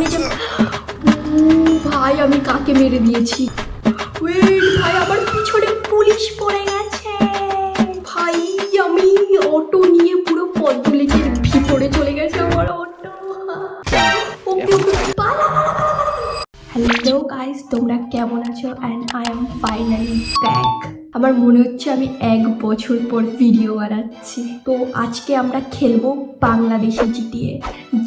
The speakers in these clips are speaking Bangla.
সামনে যে ভাই, আমি কাকে মেরে দিয়েছি? ভাই, আমার পিছনে পুলিশ পড়ে গেছে। ভাই, আমি অটো নিয়ে পুরো পদ্মলেকের ভিতরে চলে গেছে আমার অটো। হ্যালো গাইস তোমরা কেমন আছো? And I am finally back আমার মনে হচ্ছে আমি এক বছর পর ভিডিও বানাচ্ছি। তো আজকে আমরা খেলব বাংলাদেশি জিটিএ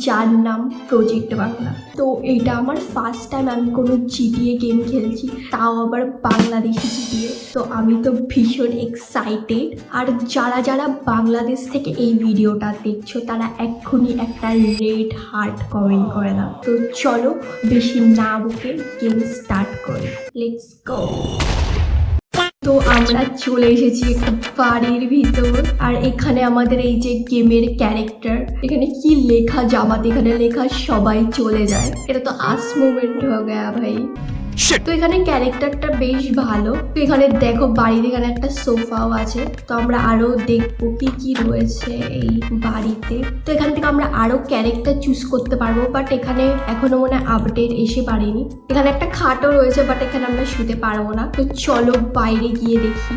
যার নাম প্রজেক্ট বাংলা তো এইটা আমার ফার্স্ট টাইম আমি কোনো জিটিএ গেম খেলছি, তাও আবার বাংলাদেশি জিটিএ তো আমি তো ভীষণ এক্সাইটেড আর যারা যারা বাংলাদেশ থেকে এই ভিডিওটা দেখছ, তারা এক্ষুনি একটা রেড হার্ট কমেন্ট করে দাও। তো চলো, বেশি না বকে গেম স্টার্ট করি। লেটস গো তো আমরা চলে এসেছি একটা বাড়ির ভিতর। আর এখানে আমাদের এই যে গেমের ক্যারেক্টার, এখানে কি লেখা, জামাত এখানে লেখা, সবাই চলে যায়। এটা তো আস মুভমেন্ট হয়ে গেয়া ভাই। তো এখানে ক্যারেক্টারটা বেশ ভালো। তো এখানে দেখো বাড়িতে এখানে একটা সোফাও আছে। তো আমরা আরও দেখব কি কি রয়েছে এই বাড়িতে। তো এখান থেকে আমরা আরও ক্যারেক্টার চুজ করতে পারব বাট এখানে এখনও মনে হয় আপডেট এসে পারেনি। এখানে একটা খাটও রয়েছে বাট এখানে আমরা শুতে পারব না। তো চলো বাইরে গিয়ে দেখি।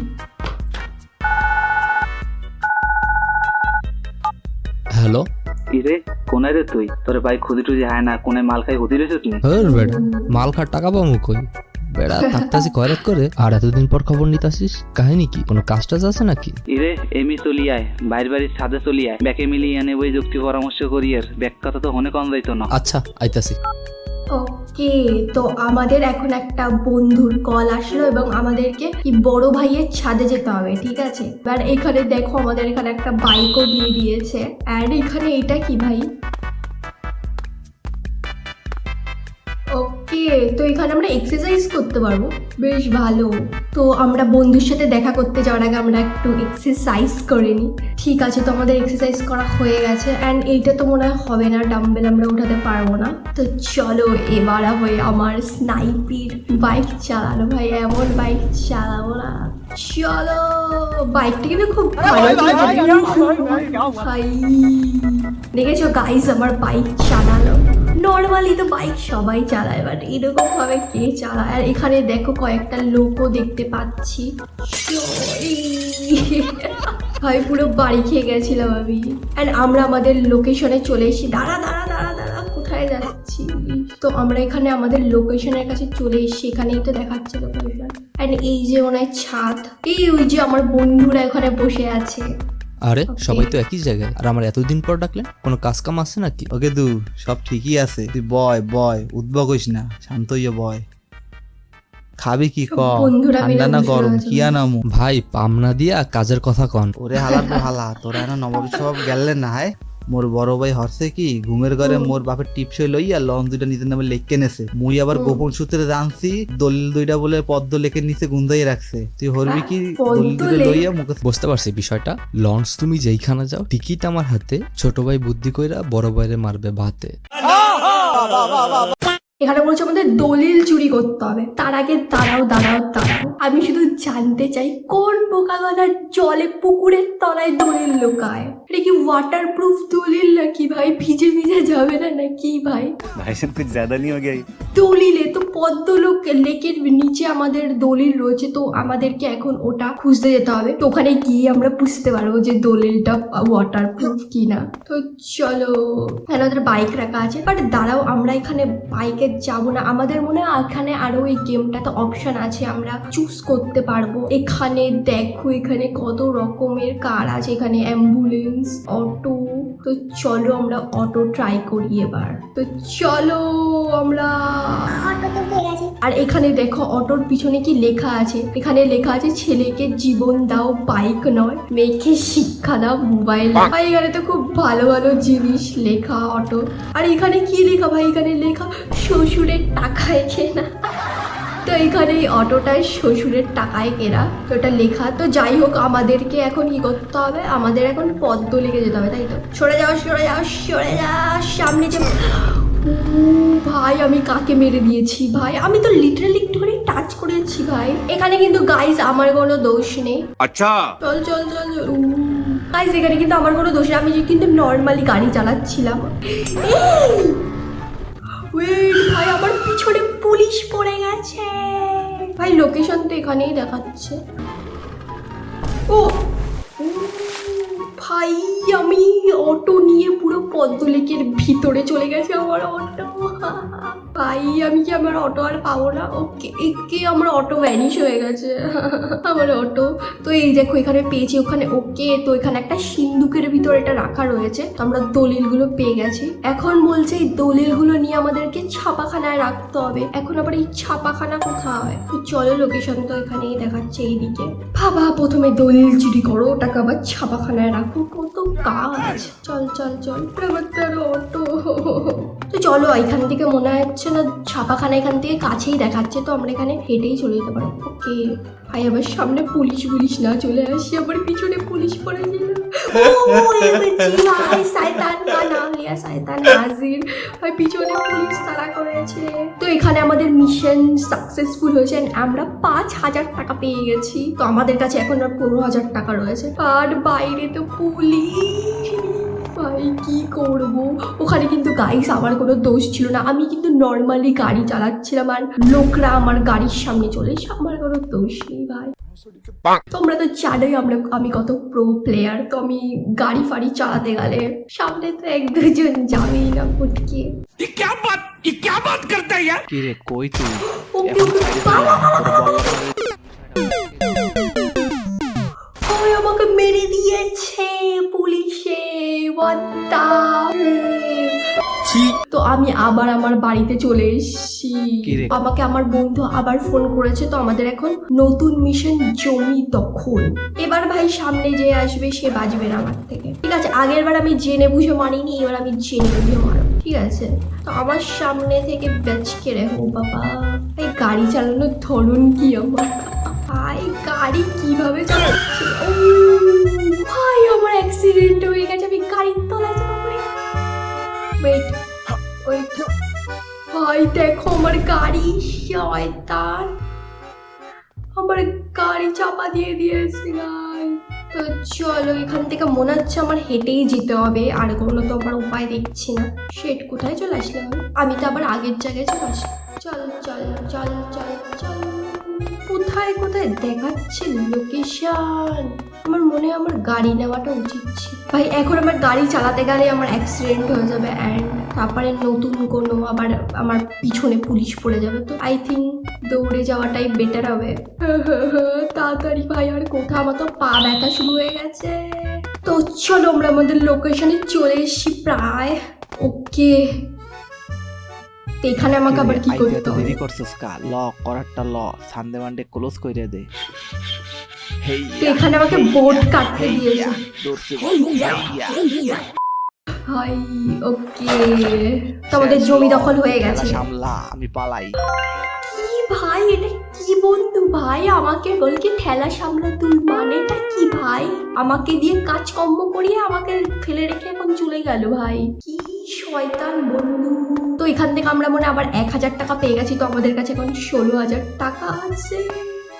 হ্যালো কিরে কোনায় রে তুই? তোর ভাই খুদি টুজি হয় না কোনে মাল খাই হুদি রেছিস তুই হ্যাঁ বেটা মাল খার টাকা পাবো কই? বেড়া থাকতাছি কয়রাত করে আর এতদিন পর খবর নিতাসিস কাহিনী কি? কোনো কাজ টাজ আছে নাকি? ইরে এমি চলি আয় বাইর বাড়ির ছাদে চলি আয়। ব্যাকে মিলিয়ে এনে বই যুক্তি পরামর্শ করি আর ব্যাক কথা তো হনে কম যাইতো না। আচ্ছা আইতাছি। ওকে, তো আমাদের এখন একটা বন্ধুর কল আসলো এবং আমাদেরকে কি বড় ভাইয়ের ছাদে যেতে হবে, ঠিক আছে? এবার এখানে দেখো আমাদের এখানে একটা বাইকও দিয়ে দিয়েছে। আর এখানে এটা কি ভাই? তো এখানে আমরা এক্সারসাইজ করতে পারব বেশ ভালো তো আমরা বন্ধুর সাথে দেখা করতে যাওয়ার আগে আমরা একটু এক্সারসাইজ করে নিই ঠিক আছে তো আমাদের এক্সারসাইজ করা হয়ে গেছে অ্যান্ড এইটা তো মনে হয় হবে না ডাম্বেল আমরা উঠাতে পারব না তো চলো এবার হয়ে আমার স্নাইপির বাইক চালানো ভাই এমন বাইক চালাবো না চলো বাইকটা কিন্তু খুব ভালো দেখেছ গাইজ আমার বাইক চালানো নর্মালি তো বাইক সবাই চালায় বাট এরকম ভাবে কে চালায়? আর এখানে দেখো কয়েকটা লোকও দেখতে পাচ্ছি. ভাই পুরো বাড়ি খেয়ে গেছিলাম আমি। অ্যান্ড আমরা আমাদের লোকেশনে চলে এসেছি। দাঁড়া দাঁড়া দাঁড়া দাঁড়া, কোথায় যাচ্ছি? তো আমরা এখানে আমাদের লোকেশনের কাছে চলে এসেছি। এখানেই তো দেখাচ্ছে লোকেশন অ্যান্ড এই যে ওনার ছাদ, এই ওই যে আমার বন্ধুরা এখানে বসে আছে। আরে সবাই তো একই জায়গায়। আর আমার এতদিন পর ডাকলেন কোনো কাজ কাম আছে নাকি? ওকে দু সব ঠিকই আছে। তুই বয় বয় উদ্ভব হইস না শান্ত হইয়া বয়। খাবি কি ক? বন্ধুরা মিলে ঠান্ডা না বসে গরম আছে। কি আনামু? ভাই পামনা দিয়া কাজের কথা কন। ওরে হালা তো হালা তোরা না নবাব সব গেলেন না হায়। মোর বড় ভাই হরছে কি ঘুমের ঘরে মোর বাপের টিপসে লইয়া লন দুইটা নিজের নামে লেখকে নেছে। মুই আবার গোপন সূত্রে জানছি দলিল দুইটা বলে পদ্ম লেখের নিচে গুন্দাই রাখছে। তুই হরবি কি দলিল দুইটা লইয়া মুখে বুঝতে পারছি বিষয়টা। লঞ্চ তুমি যেইখানে যাও টিকিট আমার হাতে। ছোট ভাই বুদ্ধি কইরা বড় ভাইরে মারবে ভাতে এখানে বলছে আমাদের দলিল চুরি করতে হবে। তার আগে দাঁড়াও দাঁড়াও দাঁড়াও। আমি শুধু জানতে চাই কোন বোকাগাদার জলে পুকুরের তলায় দলিল লোকায়? এটা কি ওয়াটার প্রুফ দলিল নাকি ভাই? ভিজে ভিজে যাবে না নাকি ভাই? ভাই নিয়ে গেই দলিলে তো পদ্ম লোক লেকের নিচে আমাদের দলিল রয়েছে তো আমাদেরকে এখন ওটা খুঁজতে যেতে হবে। তো ওখানে গিয়ে আমরা বুঝতে পারব যে দলিলটা ওয়াটার প্রুফ কিনা। তো চলো এখানে ওদের বাইক রাখা আছে। বাট দাঁড়াও আমরা এখানে বাইকে যাব না। আমাদের মনে হয় এখানে আরও এই গেমটাতে অপশন আছে আমরা চুজ করতে পারব। এখানে দেখো এখানে কত রকমের কার আছে। এখানে অ্যাম্বুলেন্স অটো তো চলো আমরা অটো ট্রাই করি এবার। তো চলো আমরা। আর এখানে দেখো অটোর পিছনে কি লেখা আছে? এখানে লেখা আছে ছেলেকে জীবন দাও বাইক নয় মেয়েকে শিক্ষা দাও মোবাইল ভাই এখানে তো খুব ভালো ভালো জিনিস লেখা অটো আর এখানে কি লেখা ভাই? এখানে লেখা শ্বশুরের টাকায় কেনা। তো এখানে এই অটোটায় শ্বশুরের টাকায় কেনা। তো এটা লেখা। তো যাই হোক আমাদেরকে এখন কি করতে হবে? আমাদের এখন পদ্ম লেগে যেতে হবে তাই তো? সরে যাও সরে যাও সরে যাও সামনে যে ভাই আমি কাকে মেরে দিয়েছি ভাই? আমি তো লিটারালি একটুখানি টাচ করেছি ভাই। এখানে কিন্তু গাইজ আমার কোনো দোষ নেই। আচ্ছা। চল চল চল গাইজ এখানে কিন্তু আমার কোনো দোষ নেই। আমি কিন্তু নর্মালি গাড়ি চালাচ্ছিলাম। ওয়েট ভাই আমার পিছনে পুলিশ পড়ে গেছে। ভাই লোকেশন তো এখানেই দেখাচ্ছে। ও ভাই আমি অটো নিয়ে পুরো পদ্মলেকের ভিতরে চলে গেছে আমার অটো ভাই আমি কি আমার অটো আর পাবো না? ওকে, একে আমার অটো ভ্যানিশ হয়ে গেছে। আমার অটো তো এই দেখো, এখানে পেয়েছি ওখানে ওকে। তো এখানে একটা সিন্দুকের ভিতরে এটা রাখা রয়েছে। তো আমরা দলিলগুলো পেয়ে গেছি। এখন বলছে এই দলিলগুলো নিয়ে আমাদেরকে ছাপাখানায় রাখতে হবে। এখন আবার এই ছাপাখানা কোথায়? তো চলো লোকেশন তো এখানেই দেখাচ্ছে এইদিকে। বাবা, প্রথমে দলিল চুরি করো, ওটাকে আবার ছাপাখানায় রাখো। কত কাজ। চল চল চল। তার অটো চলো, এখান থেকে মনে হচ্ছে না ছাপাখানা এখান থেকে কাছেই দেখাচ্ছে, তো আমরা এখানে হেঁটেই চলে যেতে পারব। ওকে, ভাই, আবার সামনে পুলিশ পুলিশ না চলে আসি, আবার পিছনে পুলিশ পড়ে গেল। পিছনে পুলিশ করেছে। তো এখানে আমাদের মিশন সাকসেসফুল আমরা পাঁচ হাজার টাকা পেয়ে গেছি। তো আমাদের কাছে এখন আর পনেরো হাজার টাকা রয়েছে। আর বাইরে তো পুলিশ। ভাই কি করব? ওখানে কিন্তু গাইস আমার কোনো দোষ ছিল না। আমি কিন্তু নর্মালি গাড়ি চালাচ্ছিলাম আর লোকরা আমার গাড়ির সামনে চলে এসে আমার কোনো দোষ নেই ভাই। তোমরা তো জানোই আমরা আমি কত প্রো প্লেয়ার তো আমি গাড়ি ফাড়ি চালাতে গেলে সামনে তো এক দুজন যাবেই না ফুটকে কি রে কই তুই? আমাকে মেরে দিয়েছে পুলিশে। তো আমি আবার আমার বাড়িতে চলে এসেছি। আমাকে আমার বন্ধু আবার ফোন করেছে তো আমাদের এখন নতুন মিশন জমি দখল। এবার ভাই সামনে যে আসবে সে বাজবে না আমার থেকে। ঠিক আছে আগের বার আমি জেনে বুঝে মানিনি এবার আমি জেনে বুঝে মারব। ঠিক আছে? তো আমার সামনে থেকে বেচকে রেখো বাবা। এই গাড়ি চালানোর ধরন কি আমার? ভাই গাড়ি কীভাবে চালাচ্ছে? ওয়েট ওয়েট দেখো আমার গাড়ি, শয়তান। আমার গাড়ি চাপা দিয়ে দিয়েছে গাই তো চলো, এখান থেকে মনে হচ্ছে আমার হেঁটেই যেতে হবে। আর কোনো তো আমার উপায় দেখছি না। শেট কোথায় চলে আসলাম? আমি তো আবার আগের জায়গায় চলে আসলাম। চল চল চল চল চল। কোথায় কোথায় দেখাচ্ছে লোকেশন আমার মনে হয় আমার গাড়ি নেওয়াটা উচিত ছিল। ভাই এখন আমার গাড়ি চালাতে গেলে আমার অ্যাক্সিডেন্ট হয়ে যাবে অ্যান্ড তারপরে নতুন কোনো আবার আমার পিছনে পুলিশ পড়ে যাবে। তো আই থিঙ্ক দৌড়ে যাওয়াটাই বেটার হবে। তাড়াতাড়ি ভাই আর কোথাও আমার তো পা ব্যথা শুরু হয়ে গেছে। তো চলো আমরা আমাদের লোকেশনে চলে এসেছি প্রায়। ওকে এখানে আমাকে আবার কি করতে হবে? দেরি করছিস কা? ল করারটা ল সানডে মানডে ক্লোজ কইরে দে। তো এখানে আমাকে বোর্ড কাটতে দিয়েছে হাই ওকে তো আমাদের জমি দখল হয়ে গেছে। সামলা আমি পালাই। কি ভাই এটা কি বন্ধু ভাই? আমাকে বলকে ঠেলা সামলা তুই মানেটা কি ভাই? আমাকে দিয়ে কাজকর্ম করিয়ে আমাকে ফেলে রেখে এখন চলে গেল ভাই। কি শয়তান বন্ধু। তো এখান থেকে আমরা মনে আবার এক হাজার টাকা পেয়ে গেছি তো আমাদের কাছে এখন ষোলো হাজার টাকা আছে।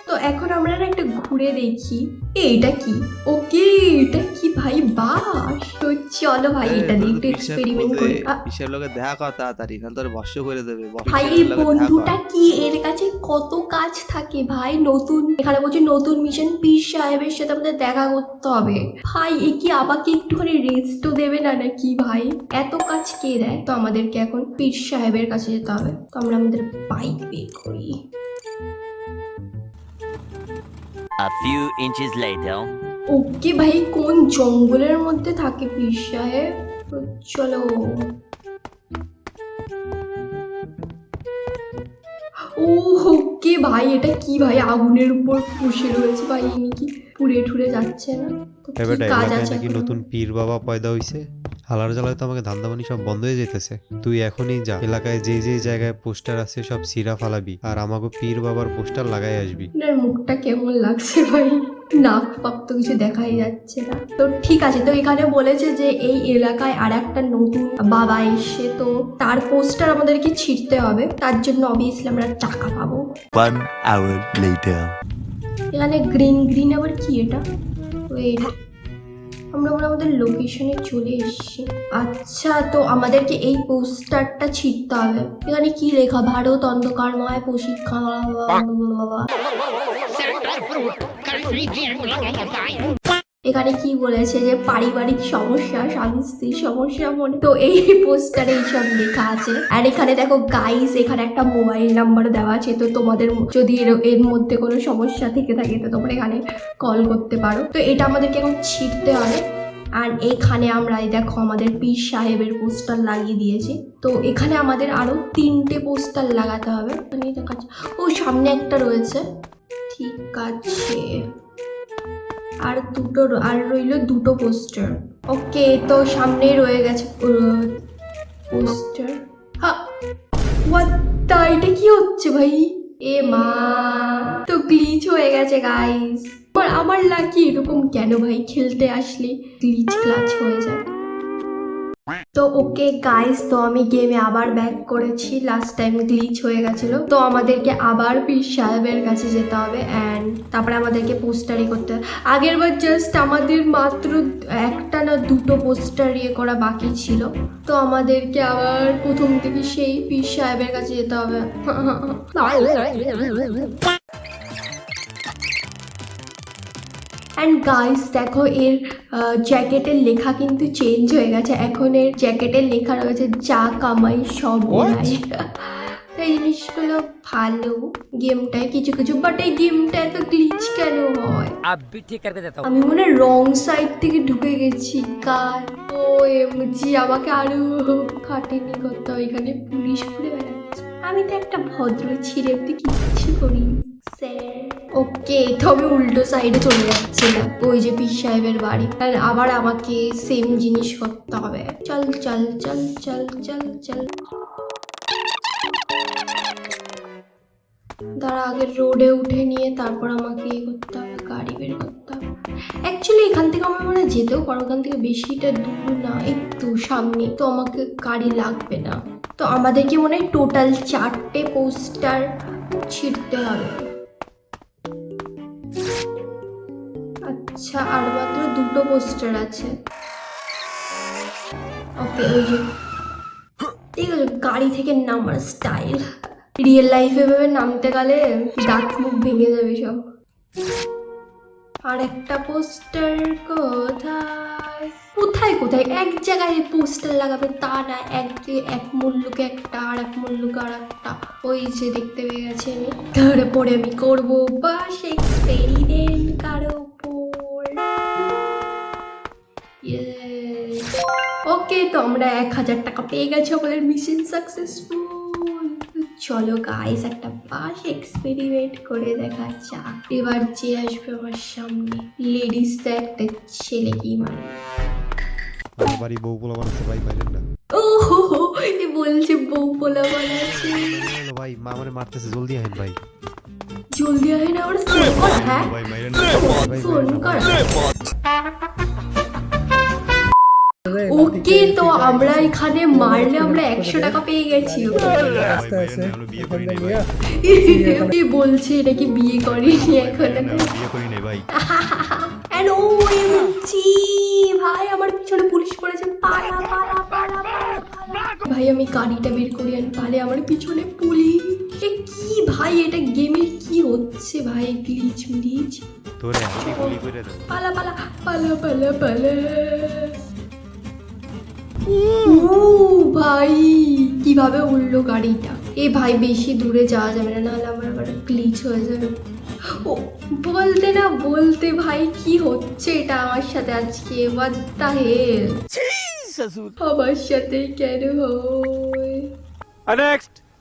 তো এখন আমরা না একটা ঘুরে দেখি। এটা কি? ওকে এটা কি ভাই? বাস! তো চলো ভাই এটা দিয়ে একটু এক্সপেরিমেন্ট করি। পিসের লোকে দেখা কর তাড়াতাড়ি না তোর বর্ষ করে দেবে। ভাই এই। বন্ধুটা কি? এর কাছে কত কাজ থাকে ভাই? নতুন এখানে বলছে নতুন মিশন পীর সাহেবের সাথে আমাদের দেখা করতে হবে। ভাই এ কি আমাকে একটুখানি রেস্টও দেবে না নাকি ভাই? এত কাজ কে দেয়? তো আমাদেরকে এখন পীর সাহেবের কাছে যেতে হবে। তো আমরা আমাদের বাইক বের করি। A few inches later. ওকে ভাই কোন জঙ্গলের মধ্যে থাকে পীর সাহেব? চলো। ও ওকে ভাই এটা কি ভাই? আগুনের উপর বসে রয়েছে ভাই ইনি কি পুড়ে ঠুরে যাচ্ছে না? কাজ আছে এখন? নতুন পীর বাবা পয়দা হইছে? হালার জ্বালায় তো আমাকে ধান্দামানি সব বন্ধ হয়ে যেতেছে তুই এখনই যা। এলাকায় যে যে জায়গায় পোস্টার আছে সব সিরা ফালাবি। আর আমাকে পীর বাবার পোস্টার লাগাই আসবি। মুখটা কেমন লাগছে ভাই? নাক ফাক তো কিছু দেখাই যাচ্ছে না। তো ঠিক আছে তো এখানে বলেছে যে এই এলাকায় আর একটা নতুন বাবা এসে তো তার পোস্টার আমাদেরকে ছিঁড়তে হবে। তার জন্য অবভিয়াসলি আমরা টাকা পাবো। One hour later. এখানে গ্রিন গ্রিন আবার কি এটা? ওয়েট আমরা মনে আমাদের লোকেশনে চলে এসেছি। আচ্ছা তো আমাদেরকে এই পোস্টারটা ছিটতে হবে। এখানে কি লেখা? ভারত অন্ধকারময় প্রশিক্ষণ। এখানে কি বলেছে যে পারিবারিক সমস্যা, স্বামী স্ত্রীর সমস্যা মনে তো এই পোস্টারে এইসব লেখা আছে। আর এখানে দেখো গাইস এখানে একটা মোবাইল নাম্বার দেওয়া আছে। তো তোমাদের যদি এর- মধ্যে কোনো সমস্যা থেকে থাকে, তো তোমরা এখানে কল করতে পারো। তো এটা আমাদেরকে এখন ছিটতে হবে। আর এখানে আমরা এই দেখো, আমাদের পীর সাহেবের পোস্টার লাগিয়ে দিয়েছি। তো এখানে আমাদের আরও তিনটে পোস্টার লাগাতে হবে। ও, সামনে একটা রয়েছে। ঠিক আছে। আর দুটো আর রইল দুটো পোস্টার। ওকে, তো সামনেই রয়ে গেছে পোস্টার। হ্যাঁ What এটা কি হচ্ছে ভাই? এ মা, তো গ্লিচ হয়ে গেছে গাইস আমার আমার লাকি এরকম কেন ভাই? খেলতে আসলে গ্লিচ ক্লাচ হয়ে যায় তো ওকে গাইস তো আমি গেমে আবার ব্যাক করেছি। লাস্ট টাইম গ্লিচ হয়ে গেছিল। তো আমাদেরকে আবার পীর সাহেবের কাছে যেতে হবে অ্যান্ড তারপরে আমাদেরকে পোস্টারই করতে হবে। আগের বার জাস্ট আমাদের মাত্র একটা না দুটো পোস্টার ইয়ে করা বাকি ছিল। তো আমাদেরকে আবার প্রথম থেকে সেই পীর সাহেবের কাছে যেতে হবে। অ্যান্ড গাইস দেখো এর জ্যাকেটের লেখা কিন্তু চেঞ্জ হয়ে গেছে। এখন এর জ্যাকেটের লেখা রয়েছে যা কামাই সব এই জিনিসগুলো ভালো গেমটায় কিছু কিছু বাট এই গেমটা এত গ্লিচ কেন হয়? আমি মনে রং সাইড থেকে ঢুকে গেছি। কার ও এমজি আমাকে আরও খাটিনি করতে হয়। এখানে পুলিশ ঘুরে বেড়াচ্ছে। আমি তো একটা ভদ্র ছিঁড়ে তুই কিচ্ছু করিনি। ওকে তো আমি উল্টো সাইডে চলে যাচ্ছিলাম ওই যে পীর সাহেবের বাড়ি। আর আবার আমাকে সেম জিনিস করতে হবে। চল চল চল চল চল চল। তার আগে রোডে উঠে নিয়ে তারপর আমাকে ইয়ে করতে হবে, গাড়ি বের করতে হবে। অ্যাকচুয়ালি এখান থেকে আমার মনে যেতেও পারো। ওখান থেকে বেশিটা দূর না, একটু সামনে। তো আমাকে গাড়ি লাগবে না। তো আমাদেরকে মনে হয় টোটাল চারটে পোস্টার ছিঁড়তে হবে। আচ্ছা আর মাত্র দুটো পোস্টার আছে। ওকে ওই যে, ঠিক আছে, গাড়ি থেকে নামার স্টাইল রিয়েল লাইফে ভেবে নামতে গেলে দাঁত মুখ ভেঙে যাবে সব। আর একটা পোস্টার কোথায়? কোথায় কোথায়? এক জায়গায় পোস্টার লাগাবে তা না, এক এক মূল্যকে একটা আর এক মূল্যকে আর একটা। ওই যে দেখতে পেয়ে গেছি আমি। তারপরে আমি করব বাস এক্সপেরিমেন্ট কারও। ওকে তো আমরা এক হাজার টাকা পেয়ে গেছি আমাদের মিশন সাকসেসফুল চলো গাইস একটা বাস এক্সপেরিমেন্ট করে দেখা যাক। এবার যে আসবে আমার সামনে লেডিসটা একটা ছেলে কি মানে? বাড়ি বউ পোলা বানাচ্ছে ভাই বাইরের না। ও হো হো, এ বলছে বউ পোলা বানাচ্ছে। ভাই মা আমারে মারতেছে জলদি আহেন ভাই। জলদি আয় না আমার ফোন কর হ্যাঁ? ফোন কর। ওকে তো আমরা এখানে মারলে আমরা একশো টাকা পেয়ে গেছি এ বলছে এটা কি বিয়ে করেনি এখন? না, বিয়ে ভাই। আমার পিছনে পুলিশ পড়েছে। পালা। ভাই আমি গাড়িটা বের করি আর পালে আমার পিছনে পুলিশ। এ কি ভাই এটা গেমের কি হচ্ছে ভাই? গ্লিচ মিলিচ। তোরে আমি গুলি করে দেবো। পালা পালা পালা পালা পালা। ভাই কীভাবে উঠল গাড়িটা? এ ভাই বেশি দূরে যাওয়া যাবে না নাহলে আমার আবার গ্লিচ হয়ে যাবে। ও বলতে না বলতে ভাই কি হচ্ছে এটা আমার সাথে আজকে? The hell? আমার সাথে কেন হয়?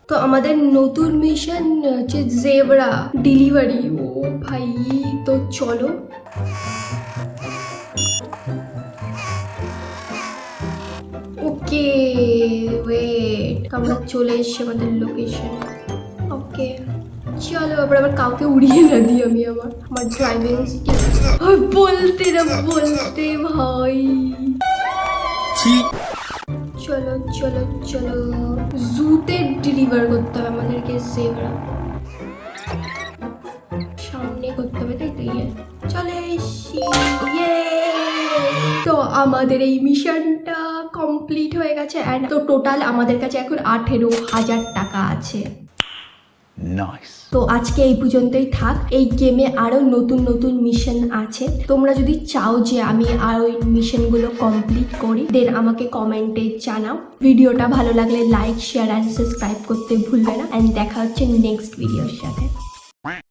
তো আমাদের নতুন মিশন হচ্ছে জেবরা ডেলিভারি ও ভাই তো চলো। ওকে ওয়েট আমরা চলে এসেছি আমাদের লোকেশন ওকে চলো এবার আবার কাউকে উড়িয়ে না দিই আমি আমার আমার ড্রাইভিং বলতে না বলতে ভাই। চলো চলো চলো। জুতে ডেলিভার করতে হবে আমাদেরকে জেবরা সামনে করতে হবে তাই তো? ইয়ে চলে তো আমাদের এই মিশনটা হয়ে গেছে অ্যান্ড তো টোটাল আমাদের কাছে এখন আঠেরো হাজার টাকা আছে। তো আজকে এই পর্যন্তই থাক। এই গেমে আরও নতুন নতুন মিশন আছে। তোমরা যদি চাও যে আমি আর ওই মিশনগুলো কমপ্লিট করি দেন আমাকে কমেন্টে জানাও। ভিডিওটা ভালো লাগলে লাইক শেয়ার অ্যান্ড সাবস্ক্রাইব করতে ভুলবে না। অ্যান্ড দেখা হচ্ছে নেক্সট ভিডিওর সাথে।